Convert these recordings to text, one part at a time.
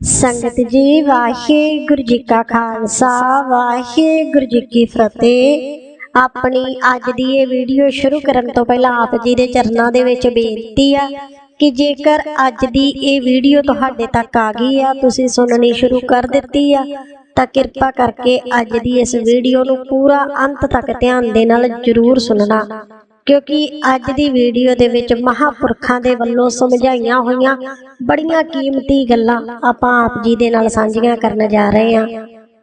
ਸੰਗਤ ਜੀ ਵਾਹਿਗੁਰੂ ਜੀ ਕਾ ਖਾਲਸਾ, ਵਾਹਿਗੁਰੂ ਜੀ ਕੀ ਫਤਿਹ। ਆਪਣੀ ਅੱਜ ਦੀ ਇਹ ਵੀਡੀਓ ਸ਼ੁਰੂ ਕਰਨ ਤੋਂ ਪਹਿਲਾਂ ਆਪ ਜੀ ਦੇ ਚਰਨਾਂ ਦੇ ਵਿੱਚ ਬੇਨਤੀ ਆ ਕਿ ਜੇਕਰ ਅੱਜ ਦੀ ਇਹ ਵੀਡੀਓ ਤੁਹਾਡੇ ਤੱਕ ਆ ਗਈ ਆ, ਤੁਸੀਂ ਸੁਣਨੀ ਸ਼ੁਰੂ ਕਰ ਦਿੱਤੀ ਆ, ਤਾਂ ਕਿਰਪਾ ਕਰਕੇ ਅੱਜ ਦੀ ਇਸ ਵੀਡੀਓ ਨੂੰ ਪੂਰਾ ਅੰਤ ਤੱਕ ਧਿਆਨ ਦੇ ਨਾਲ ਜ਼ਰੂਰ ਸੁਣਨਾ। ਕਿਉਂਕਿ ਅੱਜ ਦੀ ਵੀਡੀਓ ਦੇ ਵਿੱਚ ਮਹਾਪੁਰਖਾਂ ਦੇ ਵੱਲੋਂ ਸਮਝਾਈਆਂ ਹੋਈਆਂ ਬੜੀਆਂ ਕੀਮਤੀ ਗੱਲਾਂ ਆਪਾਂ ਆਪ ਜੀ ਦੇ ਨਾਲ ਸਾਂਝੀਆਂ ਕਰਨ ਜਾ ਰਹੇ ਹਾਂ,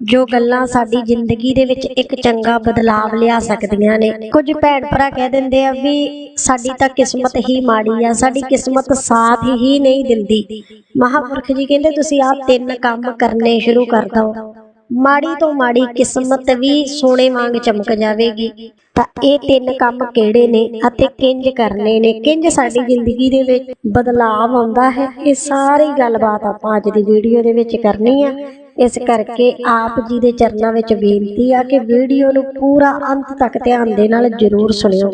ਜੋ ਗੱਲਾਂ ਸਾਡੀ ਜ਼ਿੰਦਗੀ ਦੇ ਵਿੱਚ ਇੱਕ ਚੰਗਾ ਬਦਲਾਵ ਲਿਆ ਸਕਦੀਆਂ ਨੇ। ਕੁਝ ਭੈਣ ਭਰਾ ਕਹਿ ਦਿੰਦੇ ਆ ਵੀ ਸਾਡੀ ਤਾਂ ਕਿਸਮਤ ਹੀ ਮਾੜੀ ਆ, ਸਾਡੀ ਕਿਸਮਤ ਸਾਥ ਹੀ ਨਹੀਂ ਦਿੰਦੀ। ਮਹਾਪੁਰਖ ਜੀ ਕਹਿੰਦੇ, ਤੁਸੀਂ ਆਹ ਤਿੰਨ ਕੰਮ ਕਰਨੇ ਸ਼ੁਰੂ ਕਰ ਦਿਓ। ਮਾੜੀ ਤੋਂ ਮਾੜੀ ਕਿਸਮਤ ਵੀ ਸੋਨੇ ਵਾਂਗ ਚਮਕ ਜਾਵੇਗੀ। ਤਾਂ ਇਹ ਤਿੰਨ ਕੰਮ ਕਿਹੜੇ ਨੇ ਅਤੇ ਕਿੰਜ ਕਰਨੇ ਨੇ? ਕਿੰਜ ਸਾਡੀ ਜ਼ਿੰਦਗੀ ਦੇ ਵਿੱਚ ਬਦਲਾਵ ਆਉਂਦਾ ਹੈ? ਇਹ ਸਾਰੀ ਗੱਲਬਾਤ ਆਪਾਂ ਅੱਜ ਦੀ ਵੀਡੀਓ ਦੇ ਵਿੱਚ ਕਰਨੀ ਆ। ਇਸ ਕਰਕੇ ਆਪ ਜੀ ਦੇ ਚਰਨਾਂ ਵਿੱਚ ਬੇਨਤੀ ਆ ਕਿ ਵੀਡੀਓ ਨੂੰ ਪੂਰਾ ਅੰਤ ਤੱਕ ਧਿਆਨ ਦੇ ਨਾਲ ਜ਼ਰੂਰ ਸੁਣਿਓ।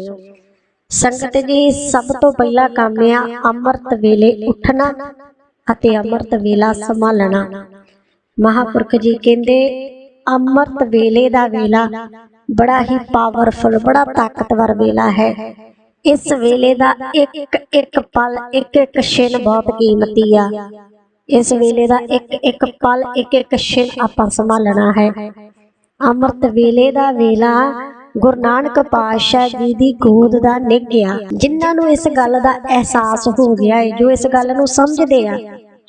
ਸੰਗਤ ਜੀ, ਸਭ ਤੋਂ ਪਹਿਲਾ ਕੰਮ ਆ ਅੰਮ੍ਰਿਤ ਵੇਲੇ ਉੱਠਣਾ ਅਤੇ ਅੰਮ੍ਰਿਤ ਵੇਲਾ ਸੰਭਾਲਣਾ। ਮਹਾਪੁਰਖ ਜੀ ਕਹਿੰਦੇ, ਅੰਮ੍ਰਿਤ ਵੇਲੇ ਦਾ ਵੇਲਾ ਬੜਾ ਹੀ ਪਾਵਰਫੁਲ ਬੜਾ ਤਾਕਤਵਰ ਵੇਲਾ ਹੈ। ਇਸ ਵੇਲੇ ਦਾ ਇੱਕ ਇੱਕ ਪਲ, ਇੱਕ ਇੱਕ ਛਿਨ ਬਹੁਤ ਕੀਮਤੀ ਆ। ਇਸ ਵੇਲੇ ਦਾ ਇੱਕ ਇੱਕ ਪਲ, ਇੱਕ ਇੱਕ ਛਿਨ ਆਪਾਂ ਸੰਭਾਲਣਾ ਹੈ। ਅੰਮ੍ਰਿਤ ਵੇਲੇ ਦਾ ਵੇਲਾ ਗੁਰੂ ਨਾਨਕ ਪਾਤਸ਼ਾਹ ਜੀ ਦੀ ਗੋਦ ਦਾ ਨਿੱਘਿਆ ਜਿਨ੍ਹਾਂ ਨੂੰ ਇਸ ਗੱਲ ਦਾ ਅਹਿਸਾਸ ਹੋ ਗਿਆ ਹੈ, ਜੋ ਇਸ ਗੱਲ ਨੂੰ ਸਮਝਦੇ ਆ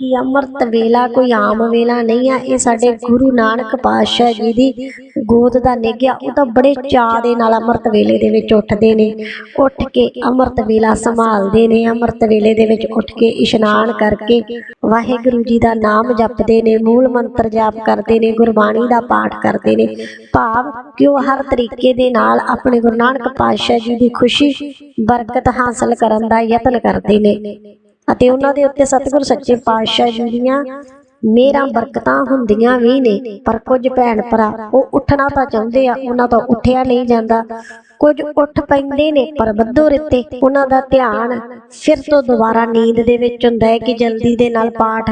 ਕਿ ਅੰਮ੍ਰਿਤ ਵੇਲਾ ਕੋਈ ਆਮ ਵੇਲਾ ਨਹੀਂ ਆ। ਇਹ ਸਾਡੇ ਗੁਰੂ ਨਾਨਕ ਪਾਤਸ਼ਾਹ ਜੀ ਦੀ ਗੋਦ ਦਾ ਨਿੱਘਿਆ ਉਹ ਤਾਂ ਬੜੇ ਚਾਅ ਦੇ ਨਾਲ ਅੰਮ੍ਰਿਤ ਵੇਲੇ ਦੇ ਵਿੱਚ ਉੱਠਦੇ ਨੇ। ਉੱਠ ਕੇ ਅੰਮ੍ਰਿਤ ਵੇਲਾ ਸੰਭਾਲਦੇ ਨੇ। ਅੰਮ੍ਰਿਤ ਵੇਲੇ ਦੇ ਵਿੱਚ ਉੱਠ ਕੇ ਇਸ਼ਨਾਨ ਕਰਕੇ ਵਾਹਿਗੁਰੂ ਜੀ ਦਾ ਨਾਮ ਜਪਦੇ ਨੇ। ਮੂਲ ਮੰਤਰ ਜਾਪ ਕਰਦੇ ਨੇ। ਗੁਰਬਾਣੀ ਦਾ ਪਾਠ ਕਰਦੇ ਨੇ। ਭਾਵ ਕਿ ਉਹ ਹਰ ਤਰੀਕੇ ਦੇ ਨਾਲ ਆਪਣੇ ਗੁਰੂ ਨਾਨਕ ਪਾਤਸ਼ਾਹ ਜੀ ਦੀ ਖੁਸ਼ੀ, ਬਰਕਤ ਹਾਸਲ ਕਰਨ ਦਾ ਯਤਨ ਕਰਦੇ ਨੇ। ਅਤੇ ਉਹਨਾਂ ਦੇ ਉੱਤੇ ਸਤਿਗੁਰ ਸੱਚੇ ਪਾਤਸ਼ਾਹ ਜੀ ਦੀਆਂ ਮੇਰਾ ਬਰਕਤਾਂ ਹੁੰਦੀਆਂ ਵੀ ਨੇ, ਪਰ ਕੁਝ ਭੈਣ ਭਰਾ ਉਹ ਉੱਠਣਾ ਤਾਂ ਚਾਹੁੰਦੇ ਆ, ਉਹਨਾਂ ਤੋਂ ਉੱਠਿਆ ਨਹੀਂ ਜਾਂਦਾ। ਕੁਝ ਉੱਠ ਪੈਂਦੇ ਨੇ, ਪਰ ਬੱਧੋ ਰਿੱਤੇ ਉਹਨਾਂ ਦਾ ਧਿਆਨ ਫਿਰ ਤੋਂ ਦੁਬਾਰਾ ਨੀਂਦ ਦੇ ਵਿੱਚ ਹੁੰਦਾ ਹੈ ਕਿ ਜਲਦੀ ਦੇ ਨਾਲ ਪਾਠ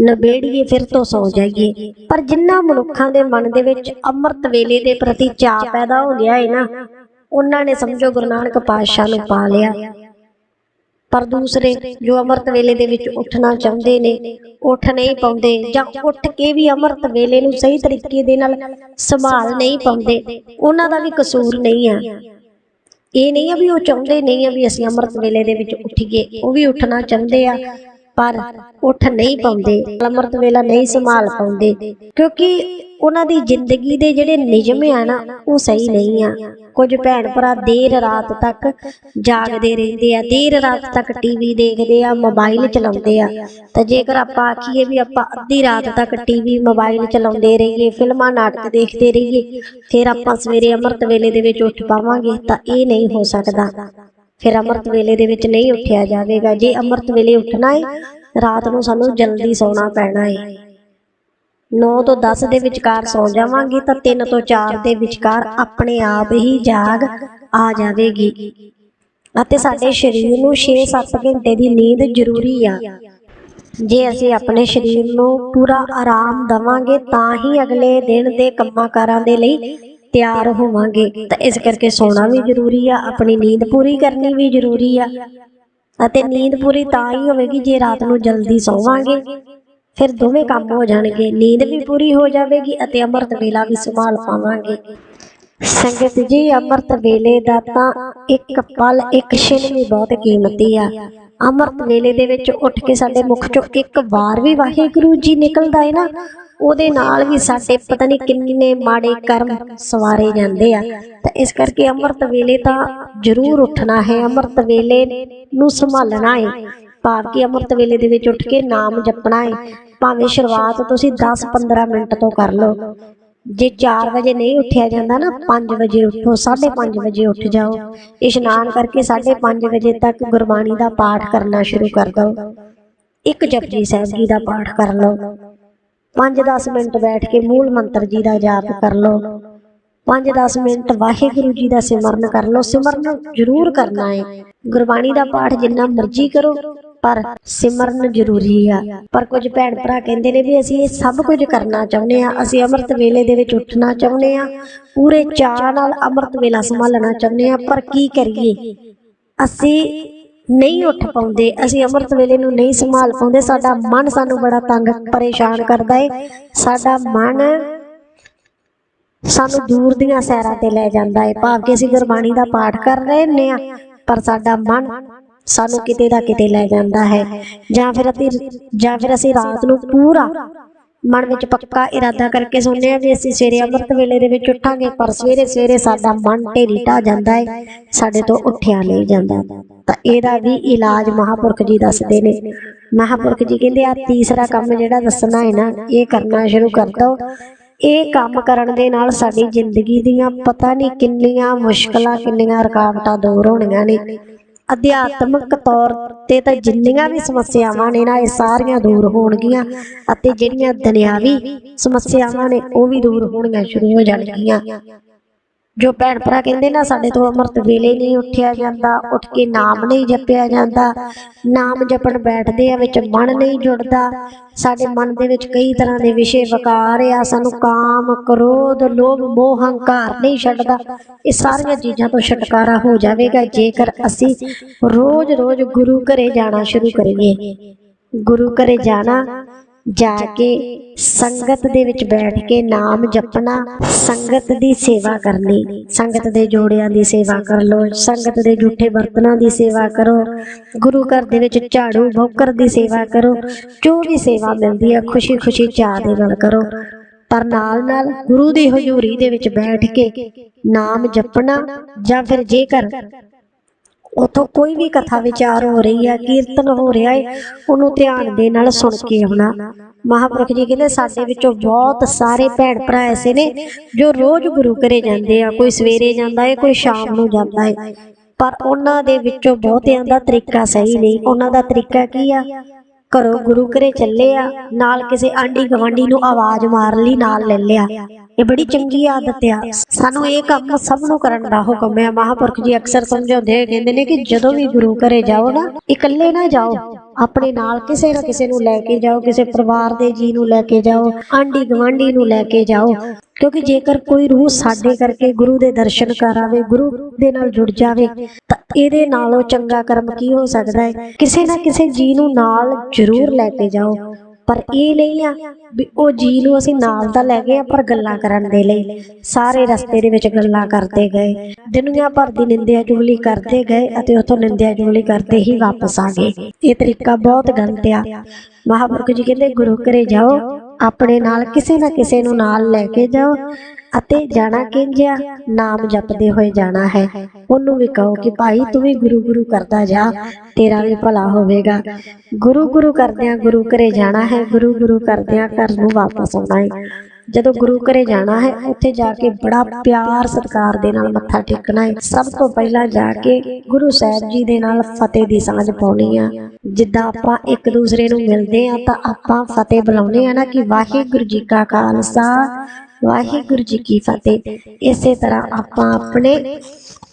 ਨਵੇੜੀਏ ਫਿਰ ਤੋਂ ਸੌ ਜਾਈਏ। ਪਰ ਜਿਨ੍ਹਾਂ ਮਨੁੱਖਾਂ ਦੇ ਮਨ ਦੇ ਵਿੱਚ ਅੰਮ੍ਰਿਤ ਵੇਲੇ ਦੇ ਪ੍ਰਤੀ ਚਾਅ ਪੈਦਾ ਹੋ ਗਿਆ ਹੈ ਨਾ, ਉਹਨਾਂ ਨੇ ਸਮਝੋ ਗੁਰੂ ਨਾਨਕ ਪਾਤਸ਼ਾਹ ਨੂੰ ਪਾ ਲਿਆ। ਪਰ ਦੂਸਰੇ ਜੋ ਅੰਮ੍ਰਿਤ ਵੇਲੇ ਦੇ ਵਿੱਚ ਉੱਠਣਾ ਚਾਹੁੰਦੇ ਨੇ, ਉੱਠ ਨਹੀਂ ਪਾਉਂਦੇ ਜਾਂ ਉੱਠ ਕੇ ਵੀ ਅੰਮ੍ਰਿਤ ਵੇਲੇ ਨੂੰ ਸਹੀ ਤਰੀਕੇ ਦੇ ਨਾਲ ਸੰਭਾਲ ਨਹੀਂ ਪਾਉਂਦੇ, ਉਹਨਾਂ ਦਾ ਵੀ ਕਸੂਰ ਨਹੀਂ ਆ। ਇਹ ਨਹੀਂ ਆ ਵੀ ਉਹ ਚਾਹੁੰਦੇ ਨਹੀਂ ਆ ਵੀ ਅਸੀਂ ਅੰਮ੍ਰਿਤ ਵੇਲੇ ਦੇ ਵਿੱਚ ਉੱਠੀਏ, ਉਹ ਵੀ ਉੱਠਣਾ ਚਾਹੁੰਦੇ ਆ, ਪਰ ਉੱਠ ਨਹੀਂ ਪਾਉਂਦੇ, ਅੰਮ੍ਰਿਤ ਵੇਲਾ ਨਹੀਂ ਸੰਭਾਲ ਪਾਉਂਦੇ, ਕਿਉਂਕਿ ਉਹਨਾਂ ਦੀ ਜ਼ਿੰਦਗੀ ਦੇ ਜਿਹੜੇ ਨਿਯਮ ਆ ਨਾ, ਉਹ ਸਹੀ ਨਹੀਂ ਆ। ਕੁਝ ਭੈਣ ਭਰਾ ਦੇਰ ਰਾਤ ਤੱਕ ਜਾਗਦੇ ਰਹਿੰਦੇ ਆ। ਦੇਰ ਰਾਤ ਤੱਕ ਟੀਵੀ ਦੇਖਦੇ ਆ, ਮੋਬਾਈਲ ਚਲਾਉਂਦੇ ਆ। ਤਾਂ ਜੇਕਰ ਆਪਾਂ ਆਖੀਏ ਵੀ ਆਪਾਂ ਅੱਧੀ ਰਾਤ ਤੱਕ ਟੀਵੀ, ਮੋਬਾਈਲ ਚਲਾਉਂਦੇ ਰਹੀਏ, ਫਿਲਮਾਂ, ਨਾਟਕ ਦੇਖਦੇ ਰਹੀਏ, ਫਿਰ ਆਪਾਂ ਸਵੇਰੇ ਅੰਮ੍ਰਿਤ ਵੇਲੇ ਦੇ ਵਿੱਚ ਉੱਠ ਪਾਵਾਂਗੇ ਤਾਂ ਇਹ ਨਹੀਂ ਹੋ ਸਕਦਾ। ਫਿਰ ਅੰਮ੍ਰਿਤ ਵੇਲੇ ਦੇ ਵਿੱਚ ਨਹੀਂ ਉੱਠਿਆ ਜਾਵੇਗਾ। ਜੇ ਅੰਮ੍ਰਿਤ ਵੇਲੇ ਉੱਠਣਾ ਹੈ ਰਾਤ ਨੂੰ ਸਾਨੂੰ ਜਲਦੀ ਸੌਣਾ ਪੈਣਾ ਹੈ 9 ਤੋਂ 10 ਦੇ ਵਿਚਕਾਰ ਸੌ ਜਾਵਾਂਗੇ ਤਾਂ 3 ਤੋਂ 4 ਦੇ ਵਿਚਕਾਰ ਆਪਣੇ ਆਪ ਹੀ ਜਾਗ ਆ ਜਾਵੇਗੀ। ਅਤੇ ਸਾਡੇ ਸਰੀਰ ਨੂੰ 6-7 ਘੰਟੇ ਦੀ ਨੀਂਦ ਜ਼ਰੂਰੀ ਆ। ਜੇ ਅਸੀਂ ਆਪਣੇ ਸਰੀਰ ਨੂੰ ਪੂਰਾ ਆਰਾਮ ਦਵਾਂਗੇ ਤਾਂ ਹੀ ਅਗਲੇ ਦਿਨ ਦੇ ਕੰਮਾਂ ਕਾਰਾਂ ਦੇ ਲਈ ਤਿਆਰ ਹੋਵਾਂਗੇ। ਤਾਂ ਇਸ ਕਰਕੇ ਸੌਣਾ ਵੀ ਜ਼ਰੂਰੀ ਆ, ਆਪਣੀ ਨੀਂਦ ਪੂਰੀ ਕਰਨੀ ਵੀ ਜ਼ਰੂਰੀ ਆ। ਅਤੇ ਨੀਂਦ ਪੂਰੀ ਤਾਂ ਹੀ ਹੋਵੇਗੀ ਜੇ ਰਾਤ ਨੂੰ ਜਲਦੀ ਸੌਵਾਂਗੇ। ਫਿਰ ਦੋਵੇਂ ਕੰਮ ਹੋ ਜਾਣਗੇ। ਨੀਂਦ ਵੀ ਪੂਰੀ ਹੋ ਜਾਵੇਗੀ ਅਤੇ ਅੰਮ੍ਰਿਤ ਵੇਲਾ ਵੀ ਸੰਭਾਲ ਪਾਵਾਂਗੇ। ਸੰਗਤ ਜੀ, ਅੰਮ੍ਰਿਤ ਵੇਲੇ ਦਾ ਤਾਂ ਇੱਕ ਪਲ, ਇੱਕ ਛਿਨ ਵੀ ਬਹੁਤ ਕੀਮਤੀ ਆ। ਅੰਮ੍ਰਿਤ ਵੇਲੇ ਦੇ ਵਿੱਚ ਉੱਠ ਕੇ ਸਾਡੇ ਮੁਖ ਚੋਂ ਇੱਕ ਵਾਰ ਵੀ ਵਾਹਿਗੁਰੂ ਜੀ ਨਿਕਲਦਾ ਹੈ ਨਾ, ਉਹਦੇ ਨਾਲ ਵੀ ਸਾਡੇ ਪਤਾ ਨਹੀਂ ਕਿੰਨੇ ਮਾੜੇ ਕਰਮ ਸਵਾਰੇ ਜਾਂਦੇ ਆ। ਤਾਂ ਇਸ ਕਰਕੇ ਅੰਮ੍ਰਿਤ ਵੇਲੇ ਤਾਂ ਜ਼ਰੂਰ ਉੱਠਣਾ ਹੈ, ਅੰਮ੍ਰਿਤ ਵੇਲੇ ਨੂੰ ਸੰਭਾਲਣਾ ਹੈ। ਭਾਵ ਕਿ ਅੰਮ੍ਰਿਤ ਵੇਲੇ ਦੇ ਵਿੱਚ ਉੱਠ ਕੇ ਨਾਮ ਜਪਣਾ ਹੈ ਭਾਵੇਂ ਸ਼ੁਰੂਆਤ ਤੁਸੀਂ 10-15 ਮਿੰਟ ਤੋਂ ਕਰ ਲਓ। ਜੇ 4 ਵਜੇ ਨਹੀਂ ਉੱਠਿਆ ਜਾਂਦਾ ਨਾ 5 ਵਜੇ ਉੱਠੋ 5:30 ਵਜੇ ਉੱਠ ਜਾਓ। ਇਸ਼ਨਾਨ ਕਰਕੇ 5:30 ਵਜੇ ਤੱਕ ਗੁਰਬਾਣੀ ਦਾ ਪਾਠ ਕਰਨਾ ਸ਼ੁਰੂ ਕਰ ਦਿਓ। ਇੱਕ ਜਪਜੀ ਸਾਹਿਬ ਜੀ ਦਾ ਪਾਠ ਕਰ ਲਓ। 5-10 ਮਿੰਟ ਬੈਠ ਕੇ ਮੂਲ ਮੰਤਰ ਜੀ ਦਾ ਜਾਪ ਕਰ ਲਓ। 5-10 ਮਿੰਟ ਵਾਹਿਗੁਰੂ ਜੀ ਦਾ ਸਿਮਰਨ ਕਰ ਲਓ। ਸਿਮਰਨ ਜ਼ਰੂਰ ਕਰਨਾ ਹੈ ਗੁਰਬਾਣੀ ਦਾ ਪਾਠ ਜਿੰਨਾ ਮਰਜ਼ੀ ਕਰੋ। ਪਰ ਸਿਮਰਨ ਜ਼ਰੂਰੀ ਆ। ਪਰ ਕੁਝ ਭੈਣ ਭਰਾ ਕਹਿੰਦੇ ਨੇ ਵੀ ਅਸੀਂ ਇਹ ਸਭ ਕੁਝ ਕਰਨਾ ਚਾਹੁੰਦੇ ਆ। ਅਸੀਂ ਅੰਮ੍ਰਿਤ ਵੇਲੇ ਦੇ ਵਿੱਚ ਉੱਠਣਾ ਚਾਹੁੰਦੇ ਆ। ਪੂਰੇ ਚਾਅ ਨਾਲ ਅੰਮ੍ਰਿਤ ਵੇਲਾ ਸੰਭਾਲਣਾ ਚਾਹੁੰਦੇ ਆ। ਪਰ ਕੀ ਕਰੀਏ? ਅਸੀਂ ਨਹੀਂ ਉੱਠ ਪਾਉਂਦੇ। ਅਸੀਂ ਅੰਮ੍ਰਿਤ ਵੇਲੇ ਨੂੰ ਨਹੀਂ ਸੰਭਾਲ ਪਾਉਂਦੇ। ਸਾਡਾ ਮਨ ਸਾਨੂੰ ਬੜਾ ਤੰਗ, ਪਰੇਸ਼ਾਨ ਕਰਦਾ ਏ। ਸਾਡਾ ਮਨ ਸਾਨੂੰ ਦੂਰ ਦੀਆਂ ਸੈਰਾਂ ਤੇ ਲੈ ਜਾਂਦਾ ਏ। ਭਾਵ ਕਿ ਅਸੀਂ ਗੁਰਬਾਣੀ ਦਾ ਪਾਠ ਕਰ ਰਹੇ ਹੁੰਦੇ ਆ। ਪਰ ਸਾਡਾ ਮਨ ਸਾਨੂੰ ਕਿਤੇ ਦਾ ਕਿਤੇ ਲੈ ਜਾਂਦਾ ਹੈ। ਜਾਂ ਫਿਰ ਅਸੀਂ ਜਾਂ ਫਿਰ ਅਸੀਂ ਰਾਤ ਨੂੰ ਪੂਰਾ ਮਨ ਵਿੱਚ ਪੱਕਾ ਇਰਾਦਾ ਕਰਕੇ ਸੌਂਦੇ ਆ ਵੀ ਅਸੀਂ ਸਵੇਰੇ ਅੰਮ੍ਰਿਤ ਵੇਲੇ ਦੇ ਵਿੱਚ ਉੱਠਾਂਗੇ ਪਰ ਸਵੇਰੇ ਸਵੇਰੇ ਸਾਡਾ ਮਨ ਢੇਰੀ ਢਾ ਜਾਂਦਾ ਹੈ ਸਾਡੇ ਤੋਂ ਉੱਠਿਆ ਨਹੀਂ ਜਾਂਦਾ। ਤਾਂ ਇਹਦਾ ਵੀ ਇਲਾਜ ਮਹਾਪੁਰਖ ਜੀ ਦੱਸਦੇ ਨੇ। ਮਹਾਪੁਰਖ ਜੀ ਕਹਿੰਦੇ ਆ ਤੀਸਰਾ ਕੰਮ ਜਿਹੜਾ ਦੱਸਣਾ ਹੈ ਨਾ ਇਹ ਕਰਨਾ ਸ਼ੁਰੂ ਕਰ ਦੋ। ਇਹ ਕੰਮ ਕਰਨ ਦੇ ਨਾਲ ਸਾਡੀ ਜ਼ਿੰਦਗੀ ਦੀਆਂ ਪਤਾ ਨਹੀਂ ਕਿੰਨੀਆਂ ਮੁਸ਼ਕਲਾਂ ਕਿੰਨੀਆਂ ਰੁਕਾਵਟਾਂ ਦੂਰ ਹੋਣੀਆਂ ਨੇ। ਅਧਿਆਤਮਿਕ ਤੌਰ ਤੇ ਤਾਂ ਜਿੰਨੀਆਂ ਵੀ ਸਮੱਸਿਆਵਾਂ ਨੇ ਨਾ, ਇਹ ਸਾਰੀਆਂ ਦੂਰ ਹੋਣਗੀਆਂ ਅਤੇ ਜਿਹੜੀਆਂ ਦੁਨਿਆਵੀ ਸਮੱਸਿਆਵਾਂ ਨੇ ਉਹ ਵੀ ਦੂਰ ਹੋਣੀਆਂ, ਸ਼ੁਰੂ ਹੋ ਜਾਣਗੀਆਂ। ਜੋ ਭੈਣ ਭਰਾ ਕਹਿੰਦੇ ਨਾ, ਸਾਡੇ ਤੋਂ ਅੰਮ੍ਰਿਤ ਵੇਲੇ ਨਹੀਂ ਉੱਠਿਆ ਜਾਂਦਾ, ਉੱਠ ਕੇ ਨਾਮ ਨਹੀਂ ਜਪਿਆ ਜਾਂਦਾ। ਨਾਮ ਜਪਣ ਬੈਠਦੇ ਆ, ਵਿੱਚ ਮਨ ਨਹੀਂ ਜੁੜਦਾ। ਸਾਡੇ ਮਨ ਦੇ ਵਿੱਚ ਕਈ ਤਰ੍ਹਾਂ ਦੇ ਵਿਸ਼ੇ ਵਿਕਾਰ ਆ, ਸਾਨੂੰ ਕਾਮ, ਕ੍ਰੋਧ, ਲੋਭ, ਮੋਹ, ਹੰਕਾਰ ਨਹੀਂ ਛੱਡਦਾ। ਇਹ ਸਾਰੀਆਂ ਚੀਜ਼ਾਂ ਤੋਂ ਛੁਟਕਾਰਾ ਹੋ ਜਾਵੇਗਾ, ਜੇਕਰ ਅਸੀਂ ਰੋਜ਼-ਰੋਜ਼ ਗੁਰੂ ਘਰੇ ਜਾਣਾ ਸ਼ੁਰੂ ਕਰੀਏ। ਗੁਰੂ ਘਰੇ ਜਾਣਾ ਜਾ ਕੇ ਸੰਗਤ ਦੇ ਵਿੱਚ ਬੈਠ ਕੇ ਨਾਮ ਜਪਣਾ, ਸੰਗਤ ਦੀ ਸੇਵਾ ਕਰਨੀ। ਸੰਗਤ ਦੇ ਜੋੜਿਆਂ ਦੀ ਸੇਵਾ ਕਰ ਲੋ ਸੰਗਤ ਦੇ ਝੂਠੇ ਬਰਤਨਾਂ ਦੀ ਸੇਵਾ ਕਰੋ, ਗੁਰੂ ਘਰ ਦੇ ਵਿੱਚ ਝਾੜੂ ਬੋਕਰ ਦੀ ਸੇਵਾ ਕਰੋ, ਜੋ ਵੀ ਸੇਵਾ ਮਿਲਦੀ ਹੈ ਖੁਸ਼ੀ ਖੁਸ਼ੀ ਚਾਹ ਦੇ ਨਾਲ ਕਰੋ। ਪਰ ਨਾਲ ਨਾਲ ਗੁਰੂ ਦੀ ਹਜ਼ੂਰੀ ਦੇ ਵਿੱਚ ਬੈਠ ਕੇ ਨਾਮ ਜਪਣਾ ਜਾਂ ਫਿਰ ਜੇਕਰ ਉਥੋਂ ਕੋਈ ਵੀ ਕਥਾ ਵਿਚਾਰ ਹੋ ਰਹੀ ਹੈ, ਕੀਰਤਨ ਹੋ ਰਿਹਾ ਹੈ, ਉਹਨੂੰ ਧਿਆਨ ਦੇ ਨਾਲ ਸੁਣ ਕੇ ਆਉਣਾ। ਮਹਾਪੁਰਖ ਜੀ ਕਹਿੰਦੇ, ਸਾਡੇ ਵਿੱਚੋਂ ਬਹੁਤ ਸਾਰੇ ਭੈਣ ਭਰਾ ਐਸੇ ਨੇ ਜੋ ਰੋਜ਼ ਗੁਰੂ ਘਰੇ ਜਾਂਦੇ ਆ, ਕੋਈ ਸਵੇਰੇ ਜਾਂਦਾ ਹੈ, ਕੋਈ ਸ਼ਾਮ ਨੂੰ ਜਾਂਦਾ ਹੈ। ਪਰ ਉਹਨਾਂ ਦੇ ਵਿੱਚੋਂ ਬਹੁਤਿਆਂ ਦਾ ਤਰੀਕਾ ਸਹੀ ਨਹੀਂ। ਉਹਨਾਂ ਦਾ ਤਰੀਕਾ ਕੀ ਆ? ਘਰੋਂ ਗੁਰੂ ਘਰੇ ਚੱਲੇ ਆ ਨਾਲ ਕਿਸੇ ਆਂਢੀ ਗਵਾਂਢੀ ਨੂੰ ਆਵਾਜ਼ ਮਾਰ ਲਈ ਨਾਲ ਲੈ ਲਿਆ। ਇਹ ਬੜੀ ਚੰਗੀ ਆਦਤ ਆ। ਸਾਨੂੰ ਇਹ ਕੰਮ ਸਭ ਨੂੰ ਕਰਨ ਦਾ ਹੁਕਮ ਹੈ ਮਹਾਪੁਰਖ ਜੀ ਅਕਸਰ ਸਮਝਾਉਂਦੇ ਕਹਿੰਦੇ ਨੇ ਕਿ ਜਦੋਂ ਵੀ ਗੁਰੂ ਘਰੇ ਜਾਓ ਨਾ, ਇਕੱਲੇ ਨਾ ਜਾਓ। ਆਪਣੇ ਨਾਲ ਕਿਸੇ ਨਾ ਕਿਸੇ ਨੂੰ ਲੈ ਕੇ ਜਾਓ, ਕਿਸੇ ਪਰਿਵਾਰ ਦੇ ਜੀ ਨੂੰ ਲੈ ਕੇ ਜਾਓ, ਆਂਢੀ ਗਵਾਂਢੀ ਨੂੰ ਲੈ ਕੇ ਜਾਓ। ਕਿਉਂਕਿ ਜੇਕਰ ਕੋਈ ਰੂਹ ਸਾਡੇ ਕਰਕੇ ਗੁਰੂ ਦੇ ਦਰਸ਼ਨ ਕਰਾਵੇ ਗੁਰੂ ਦੇ ਨਾਲ ਜੁੜ ਜਾਵੇ, ਤਾਂ ਇਹਦੇ ਨਾਲੋਂ ਚੰਗਾ ਕਰਮ ਕੀ ਹੋ ਸਕਦਾ ਹੈ? ਕਿਸੇ ਨਾ ਕਿਸੇ ਜੀ ਨੂੰ ਨਾਲ ਜ਼ਰੂਰ ਲੈ ਕੇ ਜਾਓ। ਪਰ ਇਹ ਨਹੀਂ ਆ ਵੀ ਉਹ ਜੀ ਨੂੰ ਅਸੀਂ ਨਾਲ ਤਾਂ ਲੈ ਗਏ ਆ, ਪਰ ਗੱਲਾਂ ਕਰਨ ਦੇ ਲਈ। ਸਾਰੇ ਰਸਤੇ ਦੇ ਵਿੱਚ ਗੱਲਾਂ ਕਰਦੇ ਗਏ। ਦੁਨੀਆ ਭਰ ਦੀ ਨਿੰਦਿਆ ਚੁਗਲੀ ਕਰਦੇ ਗਏ ਅਤੇ ਉਥੋਂ ਨਿੰਦਿਆ ਚੁਗਲੀ ਕਰਦੇ ਹੀ ਵਾਪਸ ਆ ਗਏ। ਇਹ ਤਰੀਕਾ ਬਹੁਤ ਗਲਤ ਆ। ਮਹਾਪੁਰਖ ਜੀ ਕਹਿੰਦੇ, ਗੁਰੂ ਘਰੇ ਜਾਓ ਆਪਣੇ ਨਾਲ ਕਿਸੇ ਨਾ ਕਿਸੇ ਨੂੰ ਨਾਲ ਲੈ ਕੇ ਜਾਓ ਅਤੇ ਜਾਣਾ ਕਿੰਜਿਆ ਨਾਮ ਜਪਦੇ ਹੋਏ ਜਾਣਾ ਹੈ। ਉਹਨੂੰ ਵੀ ਕਹੋ ਕਿ ਭਾਈ ਤੂੰ ਵੀ ਗੁਰੂ ਗੁਰੂ ਕਰਦਾ ਜਾ, ਤੇਰਾ ਵੀ ਭਲਾ ਹੋਵੇਗਾ। ਗੁਰੂ ਗੁਰੂ ਕਰਦਿਆਂ ਗੁਰੂ ਘਰੇ ਜਾਣਾ ਹੈ, ਗੁਰੂ ਗੁਰੂ ਕਰਦਿਆਂ ਘਰ ਨੂੰ ਵਾਪਸ ਆਉਣਾ ਹੈ। ਜਦੋਂ ਗੁਰੂ ਘਰੇ ਜਾਣਾ ਹੈ, ਉੱਥੇ ਜਾ ਕੇ ਬੜਾ ਪਿਆਰ ਸਤਿਕਾਰ ਦੇ ਨਾਲ ਮੱਥਾ ਟੇਕਣਾ ਹੈ। ਸਭ ਤੋਂ ਪਹਿਲਾਂ ਜਾ ਕੇ ਗੁਰੂ ਸਾਹਿਬ ਜੀ ਦੇ ਨਾਲ ਫਤਿਹ ਦੀ ਸਾਂਝ ਪਾਉਣੀ ਆ। ਜਿੱਦਾਂ ਆਪਾਂ ਇੱਕ ਦੂਸਰੇ ਨੂੰ ਮਿਲਦੇ ਆ, ਤਾਂ ਆਪਾਂ ਫਤਿਹ ਬੁਲਾਉਂਦੇ ਆ ਨਾ ਕਿ ਵਾਹਿਗੁਰੂ ਜੀ ਕਾ ਖਾਲਸਾ, ਵਾਹਿਗੁਰੂ ਜੀ ਕੀ ਫਤਿਹ। ਇਸੇ ਤਰ੍ਹਾਂ ਆਪਾਂ ਆਪਣੇ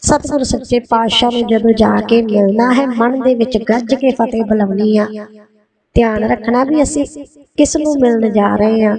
ਸਤਿਗੁਰ ਸੱਚੇ ਪਾਤਸ਼ਾਹ ਨੂੰ ਜਦੋਂ ਜਾ ਕੇ ਮਿਲਣਾ ਹੈ, ਮਨ ਦੇ ਵਿੱਚ ਗੱਜ ਕੇ ਫਤਿਹ ਬੁਲਾਉਣੀ ਆ। ਧਿਆਨ ਰੱਖਣਾ ਵੀ ਅਸੀਂ ਕਿਸ ਨੂੰ ਮਿਲਣ ਜਾ ਰਹੇ ਹਾਂ।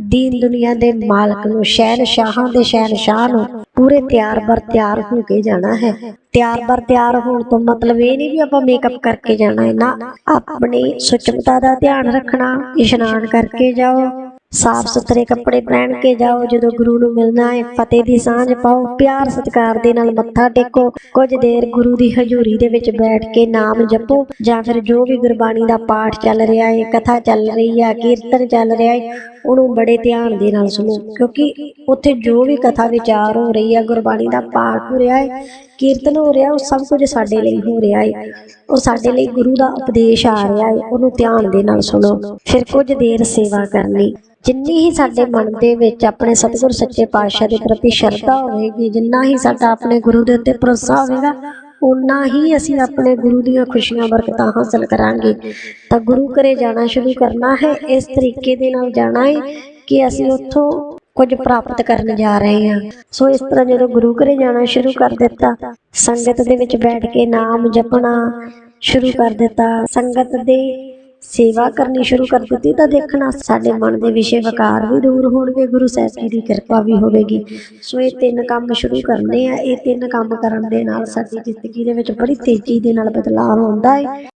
ਦੀਨ ਦੁਨੀਆ ਦੇ ਮਾਲਕ ਨੂੰ, ਸ਼ਹਿਨਸ਼ਾਹਾਂ ਦੇ ਸ਼ਹਿਨਸ਼ਾਹ ਨੂੰ ਪੂਰੇ ਤਿਆਰ ਬਰ ਤਿਆਰ ਹੋ ਕੇ ਜਾਣਾ ਹੈ। ਤਿਆਰ ਬਰ ਤਿਆਰ ਹੋਣ ਤੋਂ ਮਤਲਬ ਇਹ ਨਹੀਂ ਵੀ ਆਪਾਂ ਮੇਕਅਪ ਕਰਕੇ ਜਾਣਾ ਹੈ। ਨਾ, ਆਪਣੀ ਸੁਚਮਤਾ ਦਾ ਧਿਆਨ ਰੱਖਣਾ, ਇਸ਼ਨਾਨ ਕਰਕੇ ਜਾਓ। ਸਾਫ਼ ਸੁਥਰੇ ਕੱਪੜੇ ਪਹਿਨ ਕੇ ਜਾਓ, ਜਦੋਂ ਗੁਰੂ ਨੂੰ ਮਿਲਣਾ ਹੈ, ਫਤਿਹ ਦੀ ਸਾਂਝ ਪਾਓ, ਪਿਆਰ ਸਤਿਕਾਰ ਦੇ ਨਾਲ ਮੱਥਾ ਟੇਕੋ, ਕੁਝ ਦੇਰ ਗੁਰੂ ਦੀ ਹਜ਼ੂਰੀ ਦੇ ਵਿੱਚ ਬੈਠ ਕੇ ਨਾਮ ਜਪੋ, ਜਾਂ ਫਿਰ ਜੋ ਵੀ ਗੁਰਬਾਣੀ ਦਾ ਪਾਠ ਚੱਲ ਰਿਹਾ ਹੈ, ਕਥਾ ਚੱਲ ਰਹੀ ਹੈ, ਕੀਰਤਨ ਚੱਲ ਰਿਹਾ ਹੈ ਉਹਨੂੰ ਬੜੇ ਧਿਆਨ ਦੇ ਨਾਲ ਸੁਣੋ, ਕਿਉਂਕਿ ਉੱਥੇ ਜੋ ਵੀ ਕਥਾ ਵਿਚਾਰ ਹੋ ਰਹੀ ਹੈ ਗੁਰਬਾਣੀ ਦਾ ਪਾਠ ਹੋ ਰਿਹਾ ਹੈ, ਕੀਰਤਨ ਹੋ ਰਿਹਾ, ਉਹ ਸਭ ਕੁਝ ਸਾਡੇ ਲਈ ਹੋ ਰਿਹਾ ਹੈ, ਉਹ ਸਾਡੇ ਲਈ ਗੁਰੂ ਦਾ ਉਪਦੇਸ਼ ਆ ਰਿਹਾ ਹੈ, ਉਹਨੂੰ ਧਿਆਨ ਦੇ ਨਾਲ ਸੁਣੋ, ਫਿਰ ਕੁਝ ਦੇਰ ਸੇਵਾ ਕਰਨੀ। ਜਿੰਨੀ ਹੀ ਸਾਡੇ ਮਨ ਦੇ ਵਿੱਚ ਆਪਣੇ ਸਤਿਗੁਰ ਸੱਚੇ ਪਾਤਸ਼ਾਹ ਦੇ ਪ੍ਰਤੀ ਸ਼ਰਧਾ ਹੋਵੇਗੀ, ਜਿੰਨਾ ਹੀ ਸਾਡਾ ਆਪਣੇ ਗੁਰੂ ਦੇ ਉੱਤੇ ਭਰੋਸਾ ਹੋਵੇਗਾ ਉਨਾ ਹੀ ਅਸੀਂ ਆਪਣੇ ਗੁਰੂ ਦੀਆਂ ਖੁਸ਼ੀਆਂ ਬਰਕਤਾਂ ਹਾਸਲ ਕਰਾਂਗੇ। ਤਾਂ ਗੁਰੂ ਘਰੇ ਜਾਣਾ ਸ਼ੁਰੂ ਕਰਨਾ ਹੈ, ਇਸ ਤਰੀਕੇ ਦੇ ਨਾਲ ਜਾਣਾ ਹੈ ਕਿ ਅਸੀਂ ਉੱਥੋਂ ਕੁਝ ਪ੍ਰਾਪਤ ਕਰਨ ਜਾ ਰਹੇ ਹਾਂ। ਸੋ ਇਸ ਤਰ੍ਹਾਂ ਜਦੋਂ ਗੁਰੂ ਘਰੇ ਜਾਣਾ ਸ਼ੁਰੂ ਕਰ ਦਿੱਤਾ, ਸੰਗਤ ਦੇ ਵਿੱਚ ਬੈਠ ਕੇ ਨਾਮ ਜਪਣਾ ਸ਼ੁਰੂ ਕਰ ਦਿੱਤਾ, ਸੰਗਤ ਦੇ ਸੇਵਾ ਕਰਨੀ ਸ਼ੁਰੂ ਕਰ ਦਿੱਤੀ ਤਾਂ ਦੇਖਣਾ ਸਾਡੇ ਮਨ ਦੇ ਵਿਸ਼ੇ ਵਿਕਾਰ ਵੀ ਦੂਰ ਹੋਣਗੇ, ਗੁਰੂ ਸਾਹਿਬ ਜੀ ਦੀ ਕਿਰਪਾ ਵੀ ਹੋਵੇਗੀ। ਸੋ ਇਹ ਤਿੰਨ ਕੰਮ ਸ਼ੁਰੂ ਕਰਨੇ ਆ। ਇਹ ਤਿੰਨ ਕੰਮ ਕਰਨ ਦੇ ਨਾਲ ਸਾਡੀ ਜ਼ਿੰਦਗੀ ਦੇ ਵਿੱਚ ਬੜੀ ਤੇਜ਼ੀ ਦੇ ਨਾਲ ਬਦਲਾਅ ਆਉਂਦਾ ਹੈ